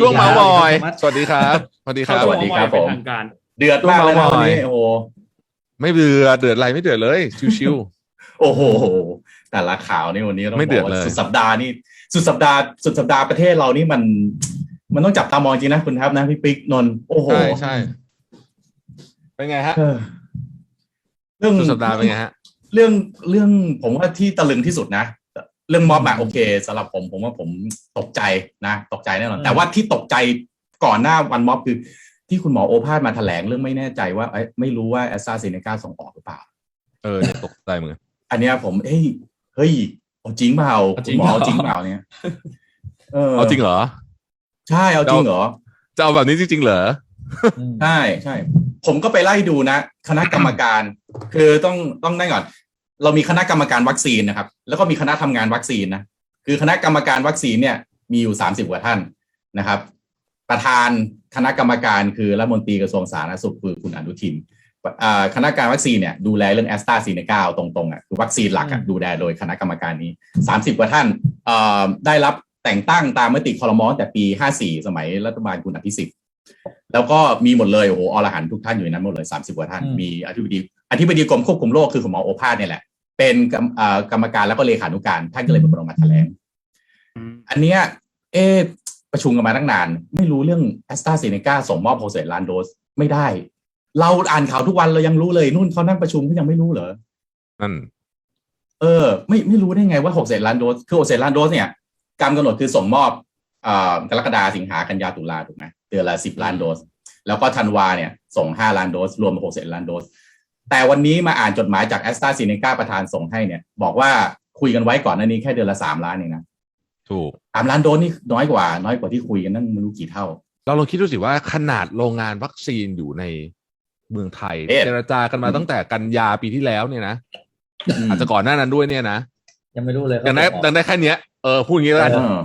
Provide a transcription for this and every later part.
ช่วงเมาส์มอย สวัสดีครับ สวัสดีครับ สวัสดีครับเข้าสวัสดีครับเป็นผมทางการเดือดมากเลยนะช่วงวันเมาส์มอยนี้โอ้โหไม่เดือดเดือดอะไรไม่เดือดเลย ชิวโอ้โห แต่ละข่าวนี่วันนี้ต้องไม่เดือดบกว่าเลยสุดสัปดาห์นี่สุดสัปดาห์สุดสัปดาห์ประเทศเรานี่มัน มันต้องจับตามองจริงนะคุณครับนะพี่ปิ๊กนนท์โอ้โหๆใช่ใช่เป็นไงฮะเออเรื่องสุดสัปดาห์เป็นไงฮะ เรื่องเรื่องผมว่าที่ตะลึงที่สุดนะ เรื่องม็อบอะโอเคสำหรับผมผมว่าผมตกใจนะตกใจแน่นอนอืมแต่ว่าที่ตกใจก่อนหน้าวันม็อบคือ ที่คุณหมอโอภาสมาแถลงเรื่องไม่แน่ใจว่าเอ้ยไม่รู้ว่าแอสตราเซเนกาส่งออกหรือเปล่า เออเนี่ยตกใจเหมือนกันอันเนี้ยผมเอ้ยเฮ้ยเอาจริงเปล่าเอาจคุริณงหมอเอาเหรอจริงเปล่าเนี่ยเออเอาจริงเหรอ ใช่เอาจริงเหรอ จะเอาแบบนี้จริงๆเหรอใช่ใช่ ผมก็ไปไล่ดูนะ คณะกรรมการ คือต้องต้องได้ก่อน เรามีคณะกรรมการวัคซีนนะครับ แล้วก็มีคณะทำงานวัคซีนนะคือคณะกรรมการวัคซีนเนี่ยมีอยู่สามสิบกว่าท่านนะครับ ประธานคณะกรรมการคือรัฐมนตรีกระทรวงสาธารณสุขคือคุณอนุทินอ่าคณะกรรมการวัคซีนเนี่ยดูแลเรื่องแอสตราซีเนกาตรงๆอะคือวัคซีนหลักอะดูแลโดยคณะกรรมการนี้สามสิบกว่าท่านเอ่อได้รับแต่งตั้งตามมติคอรมอตั้งแต่ปีห้าสี่สมัยรัฐบาลคุณอภิสิทธิ์แล้วก็มีหมดเลยโอ้โหอรหันต์ทุกท่านอยู่ในนั้นหมดเลยสามสิบกว่าท่านอืมมีอธิบดีอธิบดีกรมควบคุมโรคคือคุณหมอโอภาสเนี่ยแหละ เป็นกรรมอ่ากรรมการแล้วก็เลขานุการท่านก็เลยเป็นคนออกมาแถลงอันเนี้ยเอะประชุมกันมาตั้งนาน ไม่รู้เรื่องแอสตราเซเนกาส่งมอบโปรเซสล้านโดสไม่ได้ เราอ่านข่าวทุกวันเรายังรู้เลยนู่นเขานั่งประชุมเขายังไม่รู้เหรอนั่นเออ ไม่ไม่รู้ได้ไงว่าหกเศษล้านโดสคือหกเศษล้านโดสเนี่ยการกำหนดคือส่งมอบเอ่อกรกฎาสิงหากันยาตุลาถูกไหมเดือนละสิบล้านโดส แล้วก็ธันวาเนี่ยส่งห้าล้านโดส รวมหกเศษล้านโดส แต่วันนี้มาอ่านจดหมายจากแอสตราซีเนกาประธานส่งให้เนี่ย บอกว่าคุยกันไว้ก่อนหน้านี้แค่เดือนละสามล้านเองนะถูกสามล้านโดสนี่น้อยกว่า น้อยกว่าที่คุยกันนั่งไม่รู้กี่เท่า เราลองคิดดูสิว่าขนาดโรงงานวัคซีนอยู่ในเมืองไทยเอ๊ะเจรจากันมาตั้งแต่กันยาปีที่แล้วเนี่ยนะมอาจจะก่อนหน้านั้นด้วยเนี่ยนะยังไม่รู้เลยดังได้ดังได้แค่เนี้ยเออพูดอย่างนี้แล้วกันเออ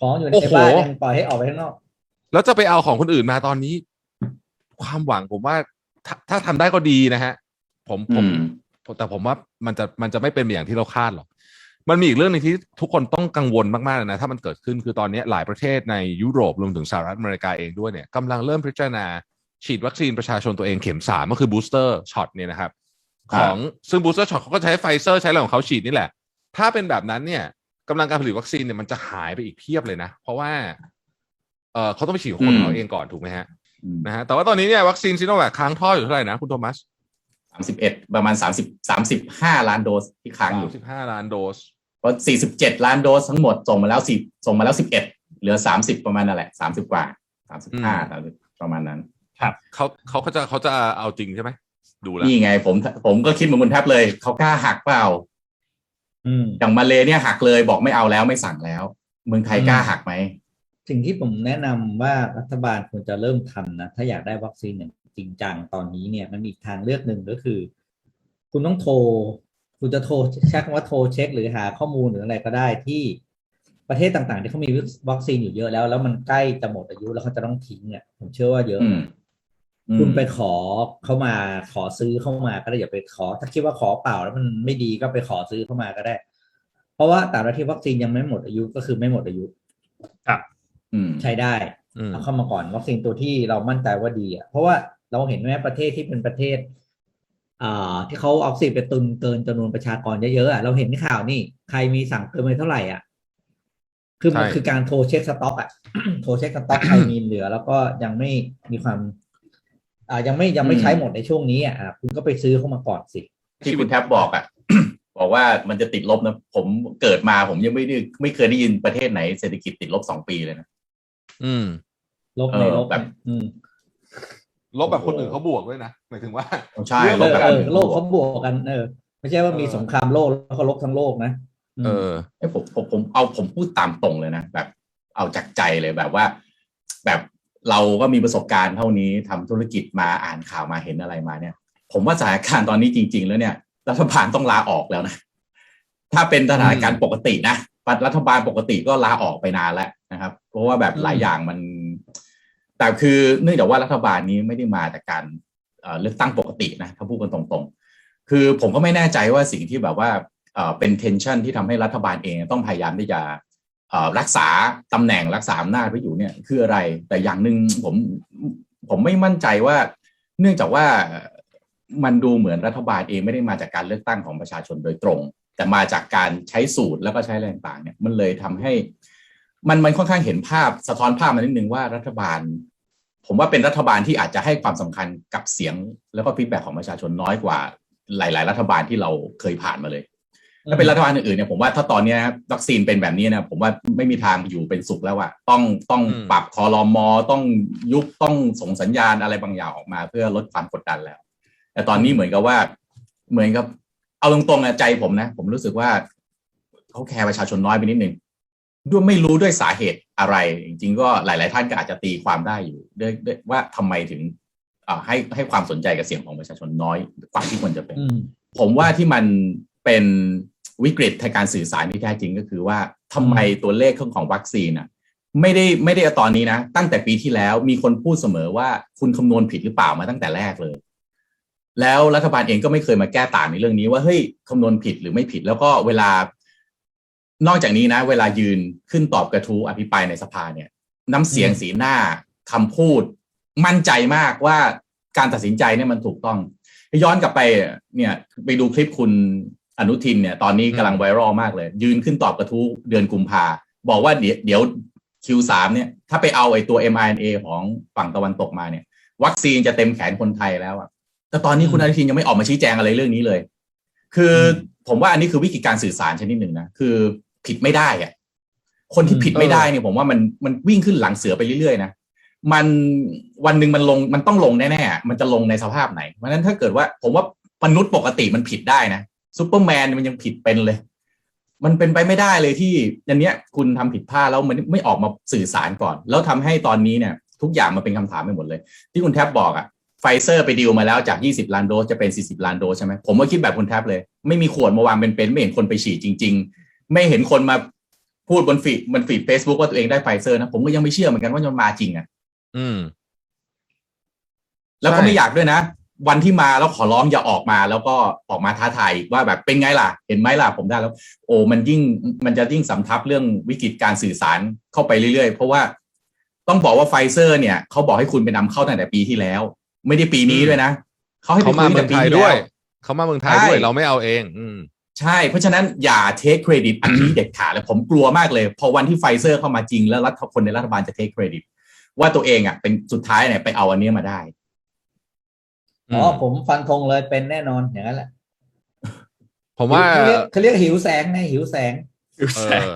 ของอยู่ในโอ้โหบ้านยังปล่อยให้ออกไปข้างนอกแล้วจะไปเอาของคนอื่นมาตอนนี้ ความหวังผมว่า ถ้าถ้าทำได้ก็ดีนะฮะ ผมผมอืมแต่ผมว่ามันจะมันจะไม่เป็นอย่างที่เราคาดหรอก มันมีอีกเรื่องหนึงที่ทุกคนต้องกังวลมากๆเลยนะ ถ้ามันเกิดขึ้นคือตอนนี้หลายประเทศในยุโรปรวมถึงสหรัฐอเมริกาเองด้วยเนี่ยกำลังเริ่มพิจารณาฉีดวัคซีนประชาชนตัวเองเข็มสามก็คือบูสเตอร์ช็อตเนี่ยนะครับ ของซึ่งบูสเตอร์ช็อตเขาก็ใช้ไฟเซอร์ใช้อะไรของเขาฉีดนี่แหละ ถ้าเป็นแบบนั้นเนี่ยกำลังการผลิตวัคซีนเนี่ยมันจะหายไปอีกเพียบเลยนะ เพราะว่าเออเขาต้องไปฉีดของคนของเขาเองก่อนถูกไหมฮะอืม นะฮะแต่ว่าตอนนี้เนี่ยวัคซีนซิโนแวคค้างท่ออยู่เท่าไหร่นะคุณโทมัสสามสิบเอ็ดประมาณสามสิบสามสิบห้าล้านโดสที่ค้างอยู่สิบห้าล้านโดสเพราะสี่สิบเจ็ดล้านโดสทั้งหมดส่งมาแล้วสิบส่งมาแล้วสิบเอ็ดเหลือสามสิบประมาณนั่นแหละสามสิบกว่าสามสิบห้าประมาณนั้นเขาเขาเขาจะเขาจะเอาจริงใช่ไหมดูแล้วนี่ไง ผมผมก็คิดเหมือนคุณแทบเลยเขากล้าหักเปล่าอืมอย่างมาเลเนี่ยหักเลยบอกไม่เอาแล้วไม่สั่งแล้ว เมืองไทยอืมกล้าหักไหม สิ่งที่ผมแนะนำว่ารัฐบาลควรจะเริ่มทำนะถ้าอยากได้วัคซีนอย่างจริงจังตอนนี้เนี่ยมันมีอีกทางเลือกหนึ่งก็คือ คุณต้องโทร คุณจะโทรใช้คำว่าโทรเช็ค หรือหาข้อมูลหรืออะไรก็ได้ที่ประเทศต่างๆ ที่เขามีวัคซีนอยู่เยอะแล้ว แล้วมันใกล้จะหมดอายุแล้วเขาจะต้องทิ้งอะผมเชื่อว่าเยอะอืมคุณไปขอเข้ามาขอซื้อเข้ามาก็ได้อย่าไปขอ ถ้าคิดว่าขอเปล่าแล้วมันไม่ดีก็ไปขอซื้อเข้ามาก็ได้ เพราะว่าแต่ละที่วัคซีนยังไม่หมดอายุก็คือไม่หมดอายุอืม ใช้ได้อืมเอาเข้ามาก่อนวัคซีนตัวที่เรามั่นใจว่าดีอะเพราะว่าเราเห็นไหมประเทศที่เป็นประเทศอ่าที่เขาเอาวัคซีนไปตุนเกินจำนวนประชากรเยอะๆอะเราเห็นข่าวนี่ ใครมีสั่งเกินไปเท่าไหร่อะคือมันใช่คือการโทรเช็คสต็อกอะโทรเช็คสต็อกใครมีเหลือ แล้วก็ยังไม่มีความอ่ายังไม่ยังไม่ใช้หมดในช่วงนี้อะอะคุณก็ไปซื้อเข้ามาก่อนสิที่คุณแทบบอกอะบอกว่ามันจะติดลบนะ ผมเกิดมาผมยังไม่ได้ไม่เคยได้ยินประเทศไหนเศรษฐกิจติดลบสองปีเลยนะ อืมลบในเออลบแบบ อืมลบแบบคนอื่นเขาบวกด้วยนะหมายถึงว่าใช่เอลบอแบบเออโลกเขาบวกกันเออ ไม่ใช่ว่ามีเออสงครามโลกแล้วเขาลบทั้งโลกนะมเออเอ้ยผมผมผมเอาผมพูดตามตรงเลยนะแบบ เอาจากใจเลยแบบว่า แบบเราก็มีประสบการณ์เท่านี้ทำธุรกิจมาอ่านข่าวมาเห็นอะไรมาเนี่ย ผมว่าสถานการณ์ตอนนี้จริง ๆ แล้วเนี่ยรัฐบาลต้องลาออกแล้วนะถ้าเป็นสถานการณ์ปกตินะรัฐบาลปกติก็ลาออกไปนานแล้ว นะครับ เพราะว่าแบบหลายอย่างมัน แต่คือเนื่องจากว่ารัฐบาลนี้ไม่ได้มาจากการเอ่อเลือกตั้งปกตินะถ้าพูดกันตรงๆ คือผมก็ไม่แน่ใจว่าสิ่งที่แบบว่าเอ่อเป็น tension ที่ทำให้รัฐบาลเองต้องพยายามที่จะเอ่อรักษาตำแหน่งรักษาอำนาจไว้อยู่เนี่ยคืออะไร แต่อย่างหนึ่งผมผมไม่มั่นใจว่า เนื่องจากว่ามันดูเหมือนรัฐบาลเองไม่ได้มาจากการเลือกตั้งของประชาชนโดยตรง แต่มาจากการใช้สูตรแล้วก็ใช้แรงต่างๆเนี่ยมันเลยทำให้ มันมันค่อนข้างเห็นภาพสะท้อนภาพมานิดนึงว่ารัฐบาล ผมว่าเป็นรัฐบาลที่อาจจะให้ความสำคัญกับเสียง แล้วก็ฟีดแบ็ของประชาชนน้อยกว่าหลาย ๆ รัฐบาลที่เราเคยผ่านมาเลยถ้าเป็นรัฐบาลอื่นๆเนี่ยผมว่าถ้าตอนนี้วัคซีนเป็นแบบนี้นะผมว่าไม่มีทางอยู่เป็นสุขแล้วอะต้องต้องปรับคอรมอต้องยุบต้องส่งสัญญาณอะไรบางอย่างออกมา เพื่อลดความกดดันแล้ว แต่ตอนนี้เหมือนกับว่า เหมือนกับ เอาตรงๆอะใจผมนะ ผมรู้สึกว่าเขาแคร์ประชาชนน้อยไปนิดนึง ด้วยไม่รู้ด้วยสาเหตุอะไร จริงๆ ก็หลาย ๆ ท่านก็อาจจะตีความได้อยู่ด้วยด้วยว่าทำไมถึงอ่าให้ให้ความสนใจกับเสียงของประชาชนน้อยกว่าที่ควรจะเป็นอืมผมว่าที่มันเป็นวิกฤตทางการสื่อสารที่แท้จริงก็คือว่าทำไมตัวเลขของวัคซีนอะไม่ได้ไม่ได้เอาตอนนี้นะ ตั้งแต่ปีที่แล้วมีคนพูดเสมอว่าคุณคำนวณผิดหรือเปล่ามาตั้งแต่แรกเลย แล้วรัฐบาลเองก็ไม่เคยมาแก้ต่างในเรื่องนี้ว่าเฮ้ยคำนวณผิดหรือไม่ผิด แล้วก็เวลา นอกจากนี้นะ เวลายืนขึ้นตอบกระทู้อภิปรายในสภาเนี่ย น้ำเสียงสีหน้าคำพูด มั่นใจมากว่าการตัดสินใจเนี่ยมันถูกต้องย้อนกลับไปเนี่ยไปดูคลิปคุณอนุทินเนี่ย ตอนนี้กำลังไวรัลมากเลย ยืนขึ้นตอบกระทู้เดือนกุมภาบอกว่าเดี๋ยวเดี๋ยว Q3 เนี่ยถ้าไปเอาไอ้ตัว mRNA ของฝั่งตะวันตกมาเนี่ย วัคซีนจะเต็มแขนคนไทยแล้วอะแต่ตอนนี้คุณอนุทินยังไม่ออกมาชี้แจงอะไรเรื่องนี้เลย คือผมว่าอันนี้คือวิธีการสื่อสารชนิดหนึ่งนะคือ ผิดไม่ได้อะคนที่ผิดไม่ได้เนี่ยผมว่ามันมันวิ่งขึ้นหลังเสือไปเรื่อยๆนะมันวันหนึ่งมันลงมันต้องลงแน่ๆมันจะลงในสภาพไหน เพราะฉะนั้นถ้าเกิดว่า ผมว่ามนุษย์ปกติมันผิดได้นะซูเปอร์แมนมันยังผิดเป็นเลย มันเป็นไปไม่ได้เลยที่อันเนี้ย คุณทำผิดพลาดแล้วมันไม่ออกมาสื่อสารก่อน แล้วทำให้ตอนนี้เนี่ย ทุกอย่างมาเป็นคำถามไปหมดเลย ที่คุณแท็บบอกอะไฟเซอร์ไปดีลมาแล้วจาก 20 ล้านโดสจะเป็น 40 ล้านโดสใช่ไหมผมก็คิดแบบคุณแท็บเลย ไม่มีขวดมาวางเป็นเป็นๆไม่เห็นคนไปฉีดจริง ๆ ไม่เห็นคนมาพูดบนฟีดบนฟีดเฟซบุ๊กว่าตัวเองได้ไฟเซอร์นะ ผมก็ยังไม่เชื่อเหมือนกันว่ามันมาจริงอะอืม แล้วก็ใช่ไม่อยากด้วยนะ วันที่มาแล้วขอร้องอย่าออกมา แล้วก็ออกมาท้าทายอีกว่าแบบเป็นไงล่ะ เห็นไหมล่ะผมได้แล้ว โอ้มันยิ่งมันจะยิ่งสำทับเรื่องวิกฤตการสื่อสารเข้าไปเรื่อยๆ เพราะว่าต้องบอกว่าไฟเซอร์ เนี่ยเขาบอกให้คุณไปนำเข้าตั้งแต่ปีที่แล้ว ไม่ได้ปีนี้ด้วยนะเขาให้ไปเขามาคุยเมืตั้องงแต่ปีไทยที่ด้วแล้ยวเขามาเมืองไทยด้วยใช่เราไม่เอาเอง อืม ใช่ เพราะฉะนั้นอย่าเทคเครดิตอันนี้เด็ดขาดเลยผมกลัวมากเลย พอวันที่ไฟเซอร์เข้ามาจริงแล้วรัฐคนในรัฐบาลจะเทคเครดิต ว่าตัวเองอะเป็นสุดท้ายเนี่ยไปเอาอันนี้มาได้อ๋อผมฟันธงเลยเป็นแน่นอนอย่างนั้นแหละ ผมว่าเขาเรียกเขาเรียกหิวแสงไงหิวแสงเออ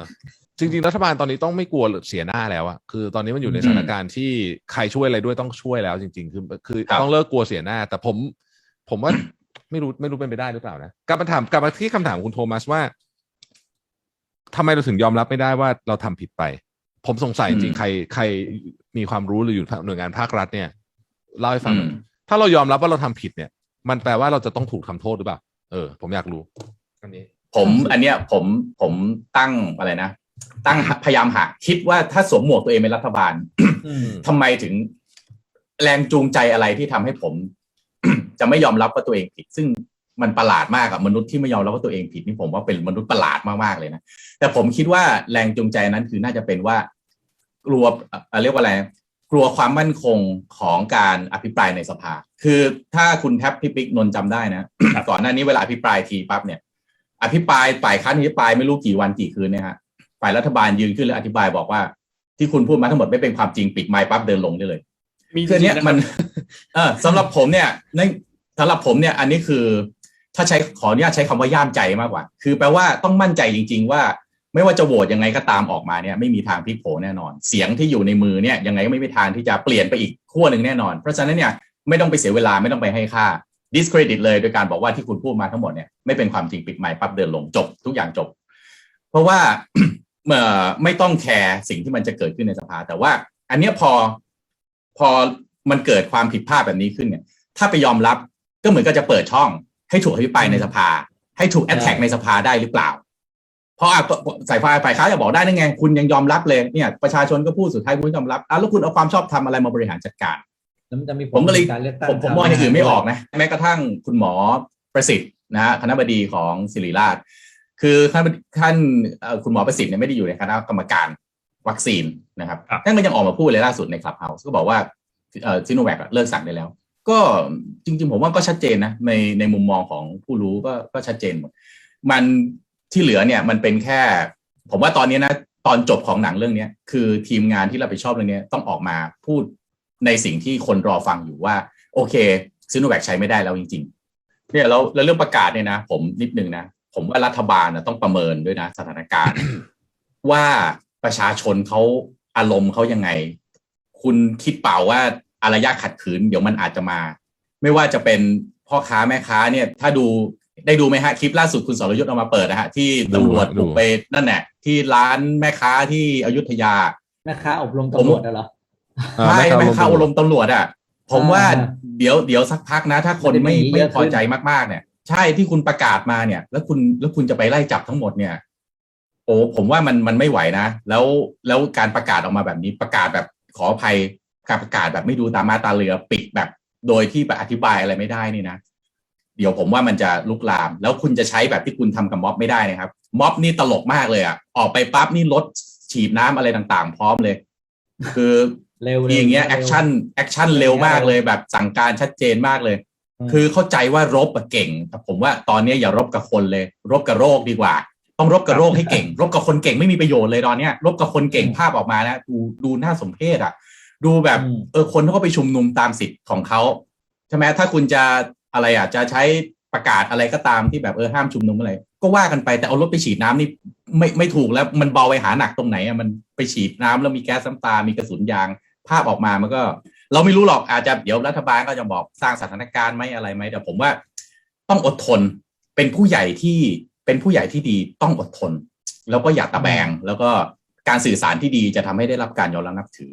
จริงๆ รัฐบาลตอนนี้ต้องไม่กลัวเสียหน้าแล้วอะคือตอนนี้มันอยู่ในอืมสถานการณ์ที่ใครช่วยอะไรด้วยต้องช่วยแล้วจริง ๆ คือคือครับต้องเลิกกลัวเสียหน้า แต่ผม ผมว่า ไม่รู้ไม่รู้เป็นไปได้หรือเปล่านะกลับมาถามกลับมาที่คำถามของคุณโทมัสว่าทำไมเราถึงยอมรับไม่ได้ว่าเราทำผิดไป ผมสงสัยจริงๆใครใครมีความรู้หรืออยู่หน่วยงานภาครัฐเนี่ยเล่าให้ฟังหน่อยอืมถ้าเรายอมรับว่าเราทำผิดเนี่ย มันแปลว่าเราจะต้องถูกทำโทษหรือเปล่าเออ ผมอยากรู้อันนี้ ผมอันเนี้ยผมผมตั้งอะไรนะตั้งพยายามหาคิดว่าถ้าสวมหมวกตัวเองเป็นรัฐบาลอืมทำไมถึงแรงจูงใจอะไรที่ทำให้ผม จะไม่ยอมรับว่าตัวเองผิด ซึ่งมันประหลาดมากอะมนุษย์ที่ไม่ยอมรับว่าตัวเองผิดนี่ผมว่าเป็นมนุษย์ประหลาดมากๆเลยนะแต่ผมคิดว่าแรงจูงใจนั้นคือน่าจะเป็นว่ากลัวเอ่อเรียกว่าอะไรกลัวความมั่นคงของการอภิปรายในสภา คือถ้าคุณแท็บพี่ปิ๊กนนท์จำได้นะก่อนหน้านี้เวลาอภิปรายทีปั๊บเนี่ย อภิปรายฝ่ายค้านอภิปรายไม่รู้กี่วันกี่คืนเนี่ยฮะฝ่ายรัฐบาลยืนขึ้นแล้วอธิบายบอกว่า ที่คุณพูดมาทั้งหมดไม่เป็นความจริงปิดไมค์ปั๊บเดินลงได้เลยมีคือเนี้ยจริงๆะมัน เออสำหรับผมเนี่ยใน สำหรับผมเนี่ยอันนี้คือ ถ้าใช้ขออนุญาตใช้คำว่าย่ามใจมากกว่า คือแปลว่าต้องมั่นใจจริง ๆ ว่า ไม่ว่าจะโหวตยังไงก็ตามออกมาเนี่ยไม่มีทางพลิกโผแน่นอน เสียงที่อยู่ในมือเนี่ยยังไงก็ไม่มีทางที่จะเปลี่ยนไปอีกขั้วหนึ่งแน่นอน เพราะฉะนั้นเนี่ยไม่ต้องไปเสียเวลาไม่ต้องไปให้ค่า discredit เลยโดยการบอกว่าที่คุณพูดมาทั้งหมดเนี่ยไม่เป็นความจริงปิดไมค์ปั๊บเดินลงจบทุกอย่างจบ เพราะว่าเมื่อไม่ต้องแคร์สิ่งที่มันจะเกิดขึ้นในสภา แต่ว่า อันเนี้ยพอพอมันเกิดความผิดพลาดแบบนี้ขึ้นเนี่ย ถ้าไปยอมรับ ก็เหมือนก็จะเปิดช่อง ให้ถูกอภิปรายในสภา ให้ถูกแอ t แทกในสภาได้หรือเปล่า เพราะอะสายฝ่ายฝ่ายค้านจะบอกได้นั่นไงคุณยังยอมรับเลยเนี่ยประชาชนก็พูดสุดท้ายคุณยอมรับอะแล้วคุณเอาความชอบทำอะไรมาบริหารจัดการแล้วมันจะมีผผมก็เลยการเลือกตั้งผมผมมองอย่างอื่นไม่ออกนะแม้กระทั่งคุณหมอประสิทธิ์นะฮะคณะบดีของศิริราช คือท่านท่านเอ่อคุณหมอประสิทธิ์เนี่ยไม่ได้อยู่ในคณะกรรมการวัคซีนนะครับครับท่านก็ยังออกมาพูดเลยล่าสุดในคลับเฮาส์ก็บอกว่าเอ่อซิโนแวคเลิกสั่งได้แล้ว ก็จริง ๆ ผมว่าก็ชัดเจนนะในในมุมมองของผู้รู้ก็ก็ชัดเจนหมดมันที่เหลือเนี่ยมันเป็นแค่ ผมว่าตอนนี้นะตอนจบของหนังเรื่องเนี้ยคือทีมงานที่รับผิดชอบเรื่องนี้ต้องออกมาพูดในสิ่งที่คนรอฟังอยู่ว่า โอเคซิโนแวคใช้ไม่ได้แล้วจริง ๆ เนี่ยแล้วแล้วเรื่องประกาศเนี่ยนะ ผมนิดนึงนะ ผมว่ารัฐบาลนะต้องประเมินด้วยนะ สถานการณ์ ว่าประชาชนเขาอารมณ์เขายังไง คุณคิดเปล่าว่า อารยะขัดขืน เดี๋ยวมันอาจจะมา ไม่ว่าจะเป็นพ่อค้าแม่ค้าเนี่ย ถ้าดูได้ดูไหมฮะคลิปล่าสุดคุณสรยุทธ์เอามาเปิดนะฮะที่ตำรวจดูบุกไปนั่นแหละที่ร้านแม่ค้าที่อยุธยาแม่ค้าอบรมตำรวจน่ะเหรออ่าไม่เข้าไม่เข้าลลงมณ์ตำรวจอะผมว่าอ่าเดี๋ยวเดี๋ยวสักพักนะ ถ้าคนไม่มันจะมีเยไม่อะพอใจขึ้นมากๆเนี่ย ใช่ที่คุณประกาศมาเนี่ย แล้วคุณแล้วคุณจะไปไล่จับทั้งหมดเนี่ย โอ้ผมว่ามันมันไม่ไหวนะ แล้วแล้วการประกาศออกมาแบบนี้ประกาศแบบขออภัย การประกาศแบบไม่ดูตามมาตราเรือปิดแบบโดยที่แบบอธิบายอะไรไม่ได้นี่นะ เดี๋ยวผมว่ามันจะลุกลาม แล้วคุณจะใช้แบบที่คุณทำกับม็อบไม่ได้นะครับ ม็อบนี่ตลกมากเลยอะออกไปปั๊บนี่รถฉีดน้ำอะไรต่างๆ พร้อมเลย คือเร็วมีอย่างเงี้ยร็วแอคชั่นแอคชั่นเร็วมากเลยแบบสั่งการชัดเจนมากเลยอืมคือเข้าใจว่ารบอะเก่งแต่ผมว่าตอนนี้อย่ารบกับคนเลย รบกับโรคดีกว่า ต้องรบกับโรคให้เก่ง รบกับคนเก่งไม่มีประโยชน์เลยตอนเนี้ย รบกับคนเก่งภาพออกมานะดูดูน่าสมเพชอะ ดูแบบอืมเออคนเขาก็ไปชุมนุมตามสิทธิ์ของเขาใช่ไหมถ้าคุณจะอะไรอะจะใช้ประกาศอะไรก็ตามที่แบบเออห้ามชุมนุมอะไร ก็ว่ากันไปแต่เอารถไปฉีดน้ำนี่ไม่ไม่ถูกแล้วมันเบาไปหาหนักตรงไหนอะมันไปฉีดน้ำแล้วมีแก๊สน้ำตา มีกระสุนยางภาพออกมามันก็ เราไม่รู้หรอกอาจจะเดี๋ยวรัฐบาลก็จะบอกสร้างสถานการณ์ไหมอะไรไหมแต่ผมว่า ต้องอดทนเป็นผู้ใหญ่ที่เป็นผู้ใหญ่ที่ดีต้องอดทน แล้วก็อย่าตะแบง แล้วก็การสื่อสารที่ดีจะทำให้ได้รับการยอมรับนับถือ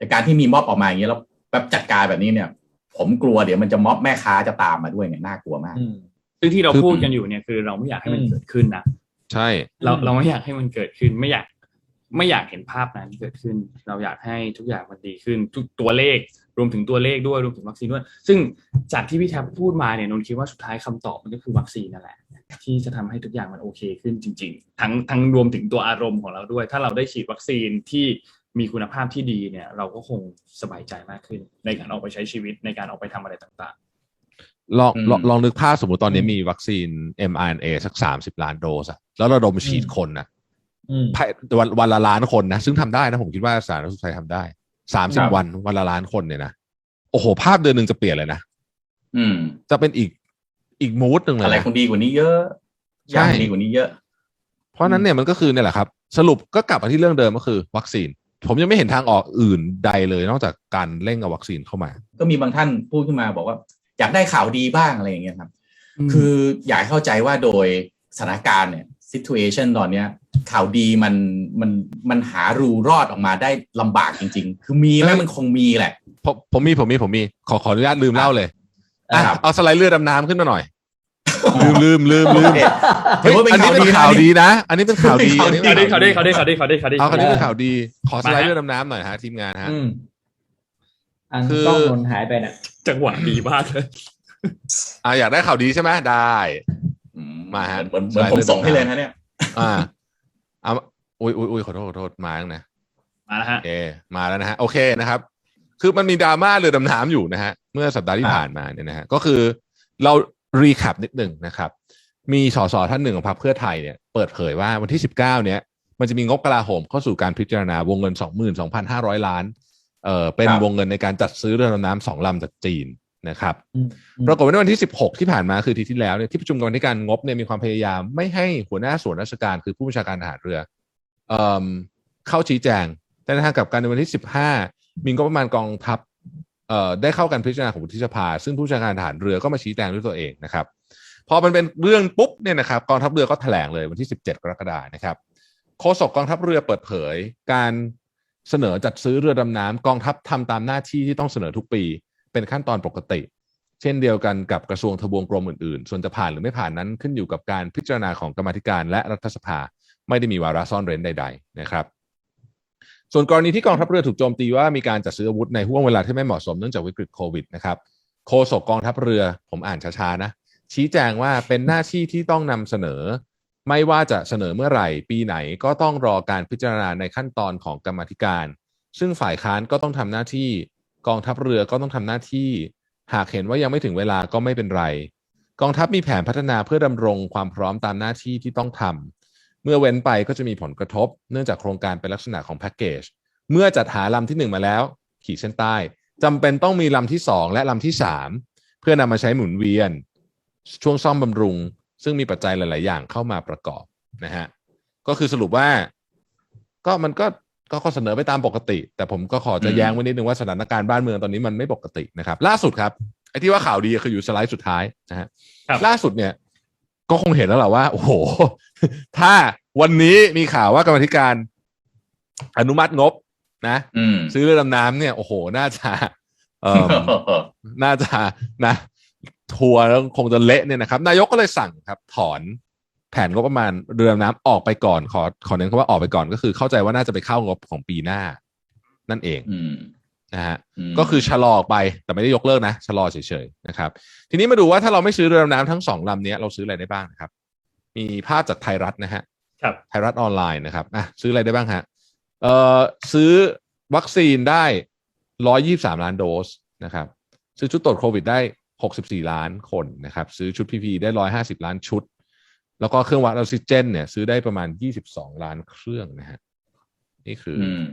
แต่การที่มีม็อบออกมาอย่างนี้ยแล้วแบบจัดการแบบนี้เนี่ย ผมกลัวเดี๋ยวมันจะม็อบแม่ค้าจะตามมาด้วยเนี่ยน่ากลัวมากอืมซึ่งที่เราคือพูดกันอยู่เนี่ยคือเราไม่อยากให้มันอืมเกิดขึ้นนะใช่ เราอืมเราไม่อยากให้มันเกิดขึ้นไม่อยาก ไม่อยากเห็นภาพนั้นเกิดขึ้น เราอยากให้ทุกอย่างมันดีขึ้นทุกตัวเลขรวมถึงตัวเลขด้วยรวมถึงวัคซีนด้วย ซึ่งจากที่พี่แทบพูดมาเนี่ยนนท์คิดว่าสุดท้ายคำตอบมันก็คือวัคซีนนั่นแหละ ที่จะทำให้ทุกอย่างมันโอเคขึ้นจริง ๆ ทั้งทั้งรวมถึงตัวอารมณ์ของเราด้วย ถ้าเราได้ฉีดวัคซีนที่ มีคุณภาพที่ดีเนี่ย เราก็คงสบายใจมากขึ้น ในการออกไปใช้ชีวิตในการออกไปทำอะไรต่างลองอืมลองลองนึกภาพสมมติตอนนี้อืมมีวัคซีน mRNA สักสามสิบล้านโดสอะแล้วระดมฉีดคนนะอืมภายวันวันละล้านคนนะ ซึ่งทำได้นะ ผมคิดว่าสาธารณสุขไทยทำได้สามสิครับบวันวันละล้านคนเนี่ยนะโอ้โห ภาพเดือนหนึ่งจะเปลี่ยนเลยนะอืม จะเป็นอีกอีกมูดหนึ่งเลยอะไรนะคงดีกว่านี้เยอะใช่อย่างดีกว่านี้เยอะ เพราะฉะนั้นเนี่ยมันก็คือเนี่ยแหละครับ สรุปก็กลับมาที่เรื่องเดิมก็คือ วัคซีน ผมยังไม่เห็นทางออกอื่นใดเลยนอกจากการเร่งเอาวัคซีนเข้ามา ก็มีบางท่านพูดขึ้นมาบอกว่า อยากได้ข่าวดีบ้างอะไรอย่างเงี้ยครับๆคืออยากให้เข้าใจว่าโดยสถานการณ์เนี่ย situation ตอนเนี้ยข่าวดีมันมันมันหารูรอดออกมาได้ลำบากจริง ๆ คือมีไหมเอ้ยมันคงมีแหละผมผมมีผมมีผมมีขอขออนุญาตลืมเล่าเลยอะครับเอาสไลด์เลือดดำน้ำขึ้นมาหน่อย ลืมลืมลืมลืมโอเคเฮ้ยถือว่าเป็นอันนี้เป็นข่าข่าววดีดีนะนะ อันนี้เป็นข่าวดีข่าวอันดีนี้เขาได้เขาได้เขาได้เขาได้เขาได้เขาได้เอาคราวนี้เออเป็นข่าวดี ขอสไลด์มาฮะเลือดดำน้ำหน่อยฮะทีมงานฮะอืมอันคือกล้องนนท์หายไปน่ะ จังหวะดีมากเลยอ่าอยากได้ข่าวดีใช่ไหมได้อืมาฮะเหมือนเหมือนผมส่งให้เลยนะเนี่ย อ่าเอาอุ้ยอุ้ยอุ้ยขอโทษขอโทษมาแล้วนะมาแล้วฮะโอเคมาแล้วนะฮะโอเคนะครับ คือมันมีดราม่าเรือดำน้ำอยู่นะฮะ เมื่อสัปดาห์ที่ครับผ่านมาเนี่ยนะฮะก็คือเรา รีแคปนิดหนึ่งนะครับ มีสสท่านหนึ่งของพรรคเพื่อไทยเนี่ยเปิดเผยว่าวันที่ 19เนี่ยมันจะมีงบกลาโหมเข้าสู่การพิจารณาวงเงิน 22,500 ล้านเอ่อเป็นครับวงเงินในการจัดซื้อเรือดำน้ำสองลำจากจีนนะครับอืมอืมปรากฏว่าในวันที่ 16 ที่ผ่านมาคือทีที่แล้วเนี่ยที่ประชุมกรรมาธิการงบเนี่ยมีความพยายามไม่ให้หัวหน้าส่วนราชการคือผู้บัญชาการทหารเรือเอ่มเข้าชี้แจงแต่ในทางกลับกันในวันที่ 15 มีงบประมาณกองทัพเอ่อ ได้เข้ากันพิจารณาของวุฒิสภา ซึ่งผู้บัญชาการทหารเรือก็มาชี้แจงด้วยตัวเองนะครับ พอมันเป็นเรื่องปุ๊บเนี่ยนะครับกองทัพเรือก็แถลงเลยวันที่ 17 กรกฎาคมนะครับโฆษกกองทัพเรือเปิดเผย การเสนอจัดซื้อเรือดำน้ำกองทัพทำตามหน้าที่ที่ต้องเสนอทุกปี เป็นขั้นตอนปกติ เช่นเดียวกันกับกระทรวงทบวงกรมอื่นๆ ส่วนจะผ่านหรือไม่ผ่านนั้นขึ้นอยู่กับการพิจารณาของกรรมธิการและรัฐสภา ไม่ได้มีวาระซ่อนเร้นใด ๆ นะครับ ส่วนกรณีที่กองทัพเรือถูกโจมตีว่ามีการจัดซื้ออาวุธในห่วงเวลาที่ไม่เหมาะสมเนื่องจากวิกฤตโควิดนะครับโฆษกกองทัพเรือผมอ่านช้าๆนะชี้แจงว่าเป็นหน้าที่ที่ต้องนำเสนอ ไม่ว่าจะเสนอเมื่อไหร่ ปีไหนก็ต้องรอการพิจารณาในขั้นตอนของกรรมธิการ ซึ่งฝ่ายค้านก็ต้องทำหน้าที่ กองทัพเรือก็ต้องทำหน้าที่ หากเห็นว่ายังไม่ถึงเวลาก็ไม่เป็นไร กองทัพมีแผนพัฒนาเพื่อดำรงความพร้อมตามหน้าที่ที่ต้องทำ เมื่อเว้นไปก็จะมีผลกระทบ เนื่องจากโครงการเป็นลักษณะของแพ็กเกจ เมื่อจัดหาลำที่หนึ่งมาแล้ว ขีดเส้นใต้จำเป็นต้องมีลำที่สองและลำที่สามเพื่อนำมาใช้หมุนเวียน ช่วงซ่อมบำรุง ซึ่งมีปัจจัยหลาย ๆ อย่างเข้ามาประกอบนะฮะก็คือสรุปว่า ก็มันก็ก็ข้อเสนอไปตามปกติ แต่ผมก็ขอจะอืมแย้งไว้นิดนึงว่าสถานการณ์บ้านเมืองตอนนี้มันไม่ปกตินะครับ ล่าสุดครับไอ้ที่ว่าข่าวดีคืออยู่สไลด์สุดท้ายนะฮะครับล่าสุดเนี่ย ก็คงเห็นแล้วแหละว่า โอ้โห ถ้าวันนี้มีข่าวว่ากรรมาธิการอนุมัติงบนะอืมซื้อเรือดำน้ำเนี่ยโอ้โห น่าจะเอ่อน่าจะนะ ทัวร์แล้วคงจะเละเนี่ยนะครับ นายกก็เลยสั่งครับ ถอนแผนงบประมาณเรือดำน้ำออกไปก่อนขอขอเน้นคำว่าออกไปก่อนก็คือเข้าใจว่าน่าจะไปเข้างบของปีหน้า นั่นเองอืม นะฮะมก็คือชะลอออกไปแต่ไม่ได้ยกเลิกนะชะลอเฉยๆนะครับ ทีนี้มาดูว่าถ้าเราไม่ซื้อเรือดำน้ำทั้งสองลำเนี้ยเราซื้ออะไรได้บ้างนะครับ มีภาพจากไทยรัฐนะฮะครับไทยรัฐออนไลน์นะครับอะซื้ออะไรได้บ้างฮะเอ่อซื้อวัคซีนได้ร้อยี่สามล้านโดสนะครับ ซื้อชุดตรวจโควิดได้หกสิบสี่ล้านคนนะครับ ซื้อชุดพีพีได้ร้อยห้าสิบล้านชุด แล้วก็เครื่องวัดออกซิเจน เนี่ย ซื้อได้ประมาณยี่สิบสองล้านเครื่องนะฮะนี่คือออืม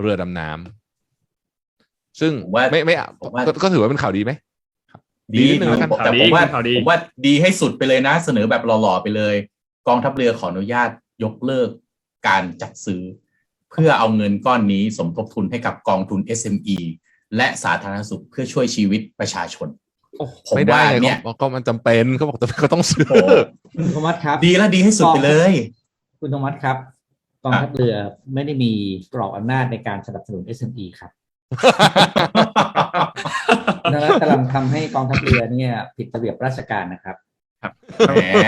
เรือดำน้ำ ซึ่งผมว่าไม่ไม่ผมว่าก็ก็ถือว่าเป็นข่าวดีไหมดีนิดนึงแล้วกันแต่ผมว่าข่าวดีผมว่าดีให้สุดไปเลยนะ เสนอแบบหล่อๆไปเลย กองทัพเรือขออนุญาตยกเลิกการจัดซื้อ เพื่อเอาเงินก้อนนี้สมทบทุนให้กับกองทุน SME และสาธารณสุขเพื่อช่วยชีวิตประชาชนผมไม่ได้ว่าไงเนี่ยก็ก็มันจำเป็นเขาบอกเขาต้องซื้อโอ้โหคุณโทมัสครับ ดีแล้วดีให้สุดไปเลย คุณโทมัสครับกองทัพเรือไม่ได้มีกรอบอำนาจในการสนับสนุน SME ครับดัง นั้นกำลังทำให้กองทัพเรือเนี่ย ผิดระเบียบราชการนะครับ แหม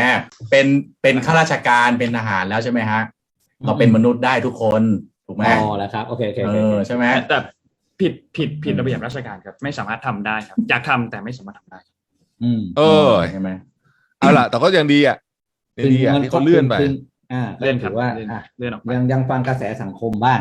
เป็นเป็นข้าราชการเป็นทหารแล้วใช่ไหมฮะ เราเป็นมนุษย์ได้ทุกคนถูกไหมอ๋อแล้วครับ โอเคโอเคเอโอเคอใช่ไหม แต่แต่ผิดผิดผิดระเบียบราชการครับ ไม่สามารถทำได้ครับ อยากทำแต่ไม่สามารถทำได้ อืมเออ ใช่ไหมเอาล่ะ แต่ก็ยังดีอะยังดีอะที่เขาเลื่อนไป คืออ่าก็เลื่อนครัถืบอว่าเลื่อนอะเลื่อนออกไปยังยังฟังกระแสสังคมบ้าง